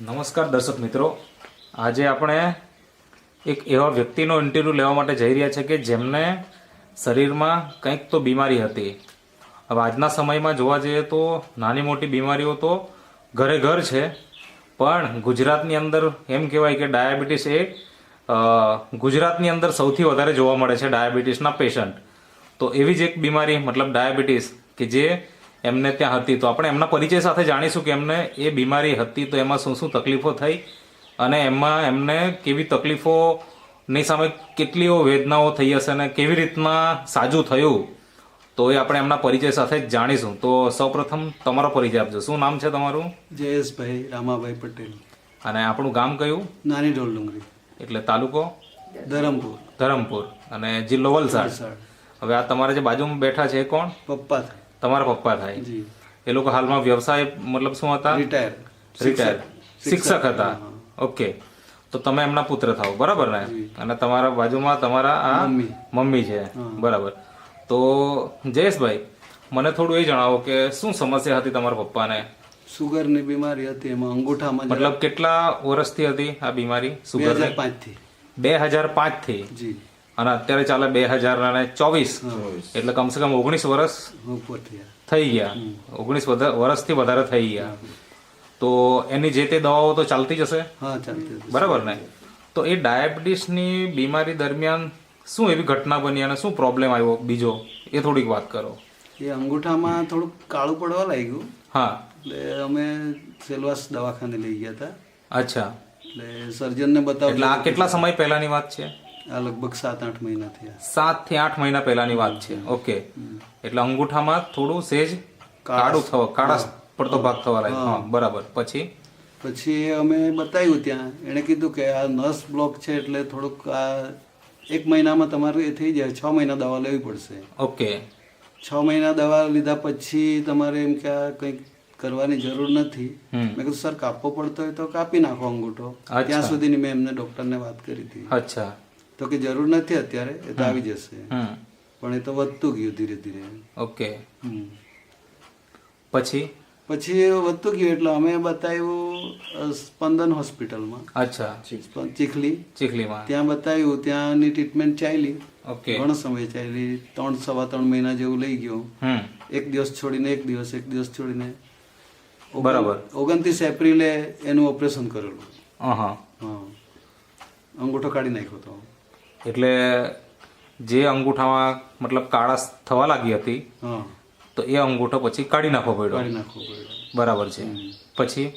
નમસ્કાર દર્શક મિત્રો. આજે આપણે એક એવા વ્યક્તિનો ઇન્ટરવ્યૂ લેવા માટે જઈ રહ્યા છે કે જેમને શરીરમાં કંઈક તો બીમારી હતી. હવે આજના સમયમાં જોવા જઈએ તો નાની મોટી બીમારીઓ તો ઘરે ઘર છે. પણ ગુજરાતની અંદર એમ કહેવાય કે ડાયાબિટીસ એ ગુજરાતની અંદર સૌથી વધારે જોવા મળે છે ડાયાબિટીસના પેશન્ટ. તો એવી જ એક બીમારી, મતલબ ડાયાબિટીસ, કે જે એમને ત્યાં હતી. તો આપણે એમના પરિચય સાથે જાણીશું કે એમને એ બીમારી હતી તો એમાં શું શું તકલીફો થઈ અને એમાં એમને કેવી તકલીફોની સામે કેટલીઓ વેદનાઓ થઈ હશે અને કેવી રીતના સાજું થયું તો એ આપણે એમના પરિચય સાથે જ જાણીશું. તો સૌપ્રથમ તમારો પરિચય આપજો. શું નામ છે તમારું? જયેશભાઈ રામાભાઈ પટેલ. અને આપણું ગામ કયું? નાની ઢોલ ડુંગરી. એટલે તાલુકો? ધરમપુર. ધરમપુર. અને જિલ્લો વલસાડ. હવે આ તમારા જે બાજુમાં બેઠા છે એ કોણ? પપ્પા તમારા પપ્પા થાય. એ લોકો હાલમાં વ્યવસાય મતલબ શું હતા? રિટાયર રિટાયર શિક્ષક. હતા. ઓકે. તો તમે એમના પુત્ર થાવ બરાબર ને? અને તમારા બાજુમાં તમારા આ મમ્મી. છે. બરાબર. તો જયેશભાઈ મને થોડું એ જણાવો કે શું સમસ્યા હતી તમારા પપ્પાને? સુગરની બીમારી હતી. એમાં અંગૂઠામાં મતલબ કેટલા વર્ષથી હતી આ બીમારી? સુગર પાંચથી બે હજાર પાંચથી જી. અને અત્યારે ચાલે બે હજાર અને ચોવીસ. એટલે કમસે કમ ઓગણીસ વર્ષ ઉપર થઈ ગયા. ઓગણીસ વર્ષથી વધારે થઈ ગયા. તો એની જે તે દવાઓ તો ચાલતી જ હશે? હા ચાલતી બરાબર ને? તો એ ડાયાબિટીસની બીમારી દરમિયાન શું એવી ઘટના બની અને શું પ્રોબ્લેમ આવ્યો? બીજો એ થોડીક વાત કરો. એ અંગૂઠામાં થોડુંક કાળું પડવા લાગ્યું. હા. એટલે અમે સેલવાસ દવાખાને લઈ ગયા હતા. અચ્છા. એટલે સર્જનને બતાવ એટલે આ કેટલા સમય પહેલાની વાત છે? આ લગભગ સાત આઠ મહિના થયા. સાતથી આઠ મહિના પહેલાની વાત છે. ઓકે. એટલે અંગૂઠામાં થોડું સેજ કાળું થવા કાળા પડતો ભાગ થવા લાગ્યો. હા. બરાબર. પછી? પછી અમે બતાવ્યું ત્યાં. એણે કીધું કે આ નસ બ્લોક છે એટલે થોડુંક આ એક મહિનામાં તમારે એ થઈ જાય. છ મહિના દવા લેવી પડશે. ઓકે. છ મહિના દવા લીધા પછી તમારે એમ કે આ કંઈક કરવાની જરૂર નથી. મેં કીધું સર કાપવો પડતો હોય તો કાપી નાખો અંગૂઠો. ત્યાં સુધીની મેં એમને ડૉક્ટરને વાત કરી હતી. અચ્છા. તો કે જરૂર નથી અત્યારે એ તો આવી જશે. પણ એ તો વધતું ગયું ધીરે ધીરે. ઓકે. પછી? પછી એ વધતું ગયું એટલે અમે બતાવ્યું સ્પંદન હોસ્પિટલમાં. અચ્છા. ચીખલી. ચીખલીમાં. ત્યાં બતાવ્યું ત્યાંની ટ્રીટમેન્ટ ચાલી ઓકે. ઘણો સમય ચાલી ત્રણ સવા ત્રણ મહિના જેવું લઈ ગયો. એક દિવસ છોડીને એક દિવસ એક દિવસ છોડીને. બરાબર. ઓગણત્રીસ એપ્રિલે એનું ઓપરેશન કરેલું. હા હા. અંગૂઠો કાઢી નાખ્યો હતો એટલે જે અંગૂઠામાં મતલબ કાળા થવા લાગી હતી તો એ અંગૂઠો પછી કાઢી નાખવો પડ્યો. બરાબર છે. પછી?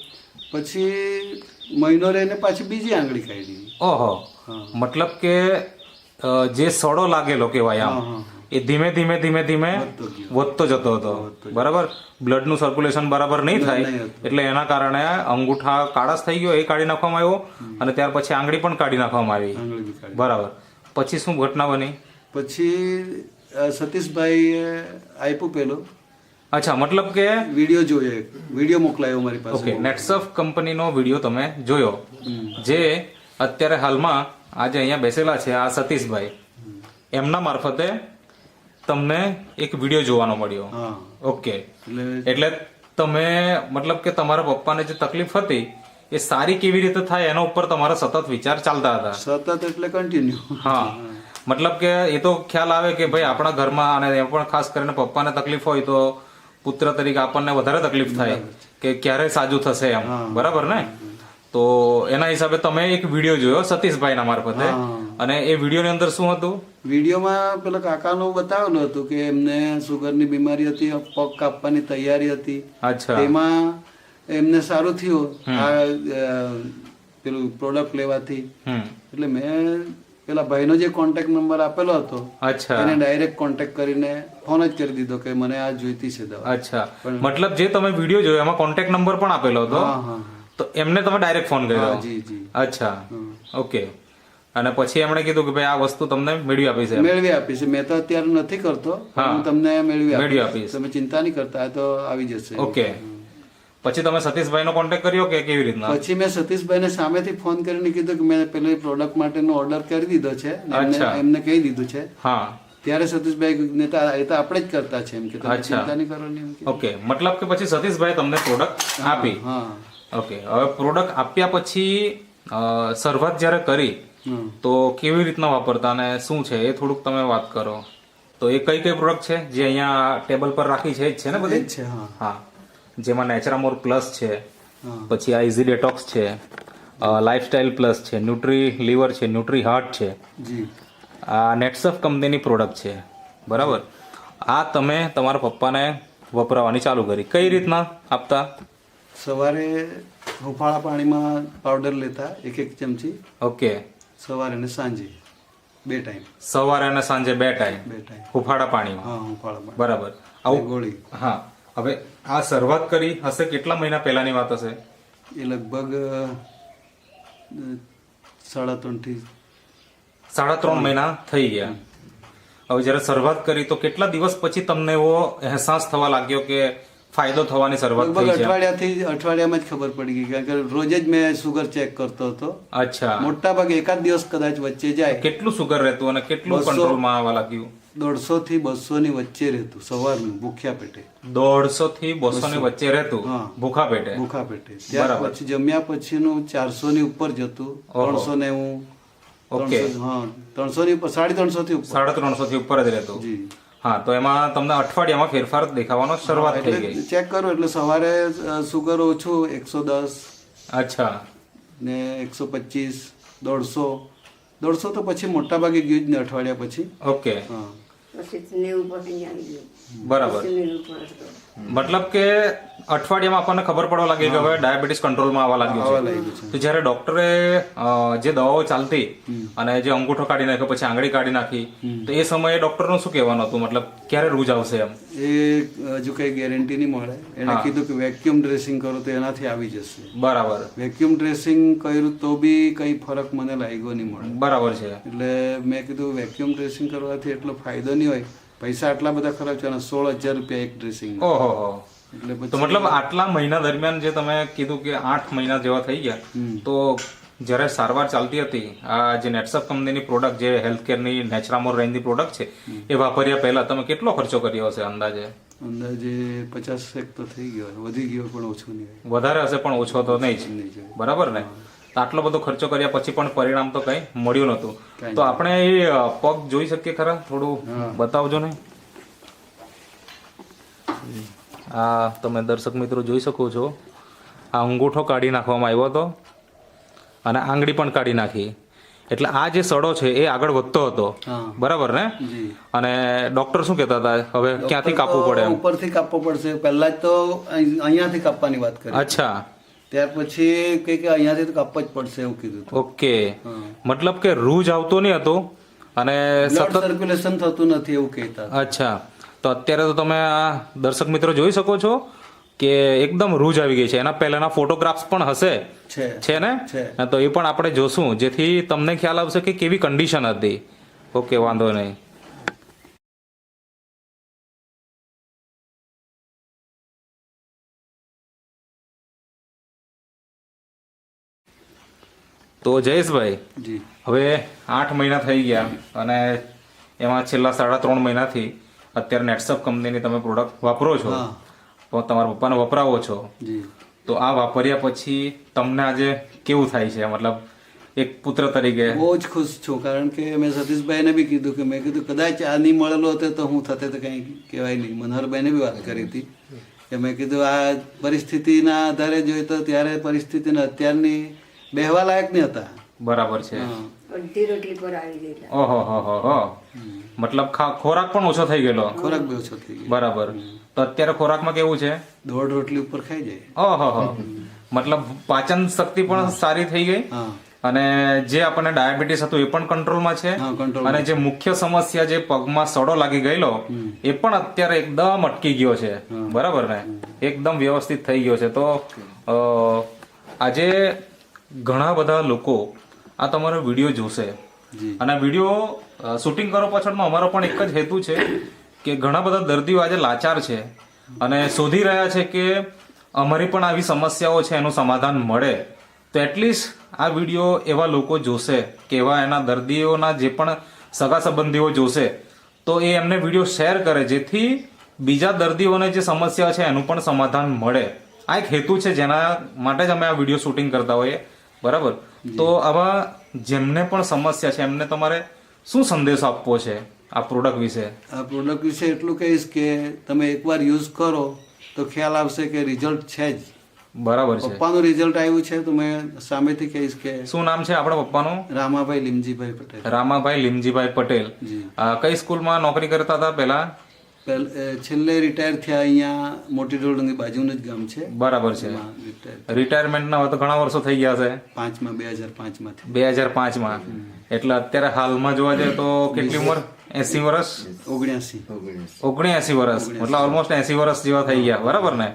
પછી મહિનો રહીને પાછી બીજી આંગળી કાઢી. ઓહો. મતલબ કે જે સડો લાગેલો કહેવાય આમ એ ધીમે ધીમે ધીમે ધીમે વધતો જતો હતો. બરાબર? બ્લડનું સર્ક્યુલેશન બરાબર નહીં થાય એટલે એના કારણે અંગૂઠા કાળાશ થઈ ગયો એ કાઢી નાખવામાં આવ્યો અને ત્યાર પછી આંગળી પણ કાઢી નાખવામાં આવી. બરાબર. પછી શું ઘટના બની? પછી સતીશભાઈ આપ્યું પેલું. અચ્છા મતલબ કે વીડિયો જોયો વીડિયો મોકલાયો મારી પાસે. ઓકે નેટસફ કંપનીનો વીડિયો તમે જોયો. જે અત્યારે હાલમાં આજે અહીંયા બેસેલા છે આ સતીશભાઈ. એમના મારફતે તમને એક વીડિયો જોવાનો મળ્યો. હા. ઓકે. એટલે એટલે તમે મતલબ કે તમારા પપ્પાને જે તકલીફ હતી એ સારી કેવી રીતે થાય એના ઉપર તમારા સતત વિચાર ચાલતા હતા. સતત એટલે કન્ટિન્યુ હા. મતલબ કે એ તો ખ્યાલ આવે કે ભાઈ આપણા ઘરમાં અને એમ પણ ખાસ કરીને પપ્પાને તકલીફ હોય તો પુત્ર તરીકે આપણને વધારે તકલીફ થાય કે ક્યારે સાજું થશે એમ. બરાબર ને? તો એના હિસાબે તમે એક વીડિયો જોયો સતીશભાઈના મારફતે. હા. અને એ વીડિયો ની અંદર શું હતું? વિડીયોમાં પેલા કાકાનું બતાવેલું હતું કે એમને સુગરની બીમારી હતી પગ કાપવાની તૈયારી હતી. અચ્છા. તેમાં એમને સારું થયું. આ પેલું પ્રોડક્ટ લેવાથી. એટલે મેં પેલા ભાઈનો જે કોન્ટેક્ટ નંબર આપેલો હતો એને ડાયરેક્ટ કોન્ટેક્ટ કરીને ફોન જ કરી દીધો કે મને આ જોઈતી છે દવા. અચ્છા. મતલબ જે તમે વીડિયો જોયો એમાં કોન્ટેક્ટ નંબર પણ આપેલો હતો? તો એમને તમે ડાયરેક્ટ ફોન કર્યો? જી જી. અચ્છા. ઓકે. અને પછી એમણે કીધું કે ભાઈ આ વસ્તુ તમને મેળવી આપી છે મેળવી આપી છે. મેં તો અત્યારે નથી કરતો હું. તમને મેળવી આપીશ. તમે ચિંતા નહીં કરતા તો આવી જશે. ઓકે. પછી તમે સતીશભાઈનો કોન્ટેક્ટ કર્યો કે કેવી રીતના? પછી મેં સતીશભાઈને સામેથી ફોન કરીને કીધું કે મેં પેલી પ્રોડક્ટ માટેનો ઓર્ડર કરી દીધો છે એમને- કહી દીધું છે. હા. ત્યારે સતીશભાઈ ને એ તો આપણે જ કરતા છે. એમ કે તમે ચિંતા નહીં કરો ને ઓકે. મતલબ કે પછી સતીશભાઈ તમને પ્રોડક્ટ આપી? હા. ઓકે. હવે પ્રોડક્ટ આપ્યા પછી શરૂઆત જ્યારે કરી. તો કેવી રીતના વાપરતા અને શું છે? એ થોડુંક તમે વાત કરો. તો એ કઈ કઈ પ્રોડક્ટ છે જે અહીંયા ટેબલ પર રાખી છે? જ છે ને બધી? છે હા. હા. જેમાં નેચરામોર પ્લસ છે પછી આ ઇઝી ડેટોક્સ છે લાઇફસ્ટાઇલ પ્લસ છે ન્યુટ્રી લીવર છે ન્યુટ્રી હાર્ટ છે. આ નેટસફ કંપનીની પ્રોડક્ટ છે. બરાબર? આ તમે તમારા પપ્પાને વપરાવાની ચાલુ કરી. કઈ રીતના આપતા? સવારે હુફાળા પાણીમાં પાવડર લેતા એક એક ચમચી. ઓકે. સવારે અને સાંજે બે ટાઈમ સવારે અને સાંજે બે ટાઈમ બે ટાઈમ હુફાળા પાણીમાં. હા હુફાળા પાણી. બરાબર. આવું ગોળી. હા. હવે આ શરૂઆત કરી હશે કેટલા મહિના પહેલાની વાત હશે? એ લગભગ સાડા ત્રણથી સાડા ત્રણ મહિના થઈ ગયા. હવે જ્યારે શરૂઆત કરી તો કેટલા દિવસ પછી તમને એવો અહેસાસ થવા લાગ્યો કે ફાયદો થવાની શરૂઆત થઈ છે અઠવાડિયાથી અઠવાડિયામાં જ ખબર પડી ગઈ કારણ કે રોજ જ મેં સુગર ચેક કરતો હતો. અચ્છા. મોટા ભાગે એકાદ દિવસ કદાચ વચ્ચે જાય. કેટલું સુગર રહેતું અને કેટલું. કંટ્રોલમાં આવવા લાગ્યું? દોઢસો થી બસો ની વચ્ચે રહેતું સવારનું ભૂખ્યા પેટે. દોઢસો થી બસો. ની વચ્ચે રહેતું? હા. ભૂખા પેટે? ભૂખા પેટે. ત્યાર પછી જમ્યા પછીનું ચારસો ની ઉપર જતું. ત્રણસો ઓકે. ત્રણસો હા ત્રણસો ની ઉપર સાડી ત્રણસો થી ઉપર. સાડા ત્રણસો થી ઉપર જ રહેતું? જી. હા તો એમાં તમને અઠવાડિયામાં ફેરફાર દેખાવાનો શરૂઆત થઈ ગઈ. ચેક કરો એટલે સવારે સુગર ઓછું એકસો દસ. અચ્છા. ને એકસો પચીસ દોઢસો. દોઢસો તો પછી મોટા ભાગે ગયું જ ને અઠવાડિયા પછી. ઓકે. હા. પછી નેવું પછી આવી ગયું બરાબર નેવું પર હતો. મતલબ કે અઠવાડિયામાં આપણને ખબર પડવા લાગી કે હવે ડાયાબિટીસ કંટ્રોલમાં આવવા લાગ્યું છે. તો જ્યારે ડોક્ટરે જે દવાઓ ચાલતી અને જે અંગૂઠો કાઢી નાખ્યો પછી આંગળી કાઢી નાખી તો એ સમયે ડોક્ટરનું શું કહેવાનું હતું? મતલબ ક્યારે રૂજ આવશે એમ? એ હજુ કઈ ગેરંટી નહીં મળે. એને કીધું કે વેક્યુમ ડ્રેસિંગ કરો તો એનાથી આવી જશે. બરાબર. વેક્યુમ ડ્રેસિંગ કર્યું તો બી કઈ ફરક મને લાગ્યો નહીં મળે. બરાબર છે. એટલે મેં કીધું વેક્યુમ ડ્રેસિંગ કરવાથી એટલો ફાયદો નહીં હોય. પૈસા આટલા બધા ખરાબ છે અને સોળ હજાર રૂપિયા એક ડ્રેસિંગ ઓહો એટલે તો મતલબ આટલા મહિના દરમિયાન જે તમે કીધું કે આઠ મહિના જેવા થઈ ગયા તો જ્યારે સારવાર ચાલતી હતી આ જે નેટસપ કંપનીની પ્રોડક્ટ જે હેલ્થ કેરની નેચરામોર રેન્જની પ્રોડક્ટ છે એ વાપર્યા પહેલા તમે કેટલો ખર્ચો કર્યો હશે અંદાજે? અંદાજે પચાસ એક તો થઈ ગયો વધી ગયો પણ ઓછું નહીં. વધારે હશે પણ ઓછો તો નહીં જ. બરાબર ને? આટલો બધો ખર્ચો કર્યા પછી પણ પરિણામ તો કઈ મળ્યું નતું તો આપણે એ પગ જોઈ શકીએ ખરા? થોડું બતાવજો ને. આ તમે દર્શક મિત્રો જોઈ શકો છો. આ અંગૂઠો કાઢી નાખવામાં આવ્યો હતો અને આંગળી પણ કાઢી નાખી. એટલે આ જે સડો છે એ આગળ વધતો હતો. બરાબર ને? અને ડોક્ટર શું કહેતા હતા? હવે ક્યાંથી કાપવું પડે ઉપરથી કાપવું પડશે. પહેલા જ તો અહીંયાથી કાપવાની વાત કરી. અચ્છા. ત્યાર પછી કે કે અહીંયાથી તો કાપવા જ પડશે એવું કીધું ઓકે. મતલબ કે રૂજ આવતો નહીં હતો અને સતત સર્ક્યુલેશન થતું નથી એવું કહેતા. અચ્છા. તો અત્યારે તો તમે આ દર્શક મિત્રો જોઈ શકો છો કે એકદમ રૂજ આવી ગઈ છે. એના પહેલાના ફોટોગ્રાફ્સ પણ હશે. છે. છે ને? તો એ પણ આપણે જોશું. જેથી તમને ખ્યાલ આવશે કે કેવી કન્ડિશન હતી. ઓકે વાંધો નહીં. તો જયેશભાઈ જી. હવે આઠ મહિના થઈ ગયા અને એમાં છેલ્લા સાડા ત્રણ મહિનાથી અત્યારે નેટસપ કંપનીની તમે પ્રોડક્ટ વાપરો છો તમારા પપ્પાને વપરાવો છો. જી. તો આ વાપર્યા પછી તમને આજે કેવું થાય છે? મતલબ એક પુત્ર તરીકે. બહુ જ ખુશ છું કારણ કે મેં સતીશભાઈને બી કીધું કે મેં કીધું કદાચ આ નહીં મળેલો હતો તો હું થતે તો કંઈ કહેવાય નહીં. મનોહરભાઈને બી વાત કરી હતી કે મેં કીધું આ પરિસ્થિતિના આધારે જોઈએ તો ત્યારે પરિસ્થિતિને અત્યારની બેહવા લાયક નહીં હતા. બરાબર છે. અડધી રોટલી પર આવી ગયેલા. ઓહો હો હો હો. મતલબ ખા- ખોરાક પણ ઓછો થઈ ગયેલો? ખોરાક બી ઓછો થઈ ગયો. બરાબર. તો અત્યારે ખોરાકમાં કેવું છે? દોઢ રોટલી ઉપર ખાઈ જાય. ઓહો હો. મતલબ પાચન શક્તિ પણ સારી થઈ ગઈ? અને જે આપણને ડાયાબિટીસ હતું એ પણ કંટ્રોલમાં છે? અને જે મુખ્ય સમસ્યા જે પગમાં સડો લાગી ગયેલો એ પણ અત્યારે એકદમ અટકી ગયો છે. બરાબર ને? એકદમ વ્યવસ્થિત થઈ ગયો છે. તો આજે ઘણા બધા લોકો આ તમારો વીડિયો જોશે. અને વીડિયો શૂટિંગ કરવા પાછળનો અમારો પણ એક જ હેતુ છે કે ઘણા બધા દર્દીઓ આજે લાચાર છે અને શોધી રહ્યા છે કે અમારી પણ આવી સમસ્યાઓ છે એનું સમાધાન મળે. તો એટલીસ્ટ આ વીડિયો એવા લોકો જોશે કે એવા એના દર્દીઓના જે પણ સગા સંબંધીઓ જોશે તો એ એમને વીડિયો શેર કરે જેથી બીજા દર્દીઓને જે સમસ્યા છે એનું પણ સમાધાન મળે. આ એક હેતુ છે જેના માટે જ અમે આ વીડિયો શૂટિંગ કરતા હોઈએ. બરાબર? તો આવા જેમને પણ સમસ્યા છે એમને તમારે શું સંદેશો આપવો છે આ પ્રોડક્ટ વિશે? આ પ્રોડક્ટ વિશે એટલું કહીશ કે તમે એકવાર યુઝ કરો તો ખ્યાલ આવશે કે રિઝલ્ટ છે જ. બરાબર છે. પપ્પાનું રિઝલ્ટ આવ્યું છે તો મેં સામેથી કહીશ કે શું નામ છે આપણા પપ્પાનું? રામાભાઈ લીમજીભાઈ પટેલ. રામાભાઈ લીમજીભાઈ પટેલ. આ કઈ સ્કૂલમાં નોકરી કરતા હતા પહેલા? છેલ્લે રિટાયર થયા અહીંયા મોટી રોડની બાજુનું જ ગામ છે. બરાબર છે. રિટાયરમેન્ટ ના રિટાયરમેન્ટના હવે તો ઘણા વર્ષો થઈ ગયા છે. પાંચમાં બે હજાર પાંચમાં બે હજાર પાંચમાં. એટલે અત્યારે હાલમાં જોવા જઈએ તો કેટલી ઉંમર? એસી વર્ષ? ઓગણ્યાસી. ઓગણ્યાસી વર્ષ. મતલબ ઓલમોસ્ટ એસી વર્ષ જેવા થઈ ગયા. બરાબર ને?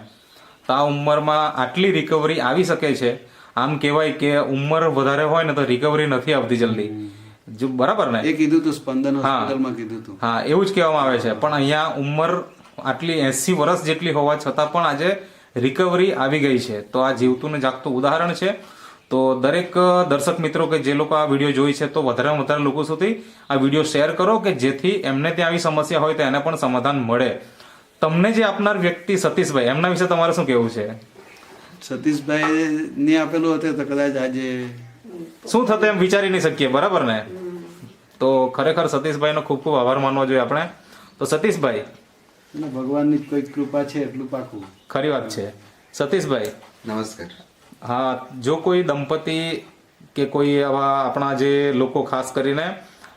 તો આ ઉંમરમાં આટલી રિકવરી આવી શકે છે. આમ કહેવાય કે ઉંમર વધારે હોય ને તો રિકવરી નથી આવતી જલ્દી. જો બરાબર ને? એ કીધું તું સ્પંદન હોસ્પિટલમાં કીધું તું. હા એવું જ કહેવામાં આવે છે. પણ અહીંયા ઉંમર આટલી એસી વર્ષ જેટલી હોવા છતાં પણ આજે રિકવરી આવી ગઈ છે. તો આ જીવતું ને જાગતું ઉદાહરણ છે. તો દરેક દર્શક મિત્રો કે જે લોકો આ વીડિયો જોઈ છે તો વધારેમાં વધારે લોકો સુધી આ વીડિયો શેર કરો કે જેથી એમને ત્યાં આવી સમસ્યા હોય તો એને પણ સમાધાન મળે. તમને જે આપનાર વ્યક્તિ સતીશભાઈ એમના વિશે તમારે શું કહેવું છે? સતીશભાઈ ને આપેલું હતું તો કદાચ આજે શું થતું એમ વિચારી નહીં શકીએ બરાબર ને? તો ખરેખર સતીશભાઈનો ખૂબ ખૂબ આભાર માનવો જોઈએ આપણે. તો સતીશભાઈ. ભગવાનની જ કોઈ કૃપા છે એટલું પાકું. ખરી વાત છે. સતીશભાઈ. નમસ્કાર. હા જો કોઈ દંપતી કે કોઈ આવા આપણા જે લોકો ખાસ કરીને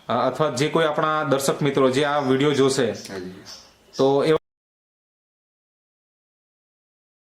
અથવા જે કોઈ આપણા દર્શક મિત્રો જે આ વીડિયો જોશે તો એ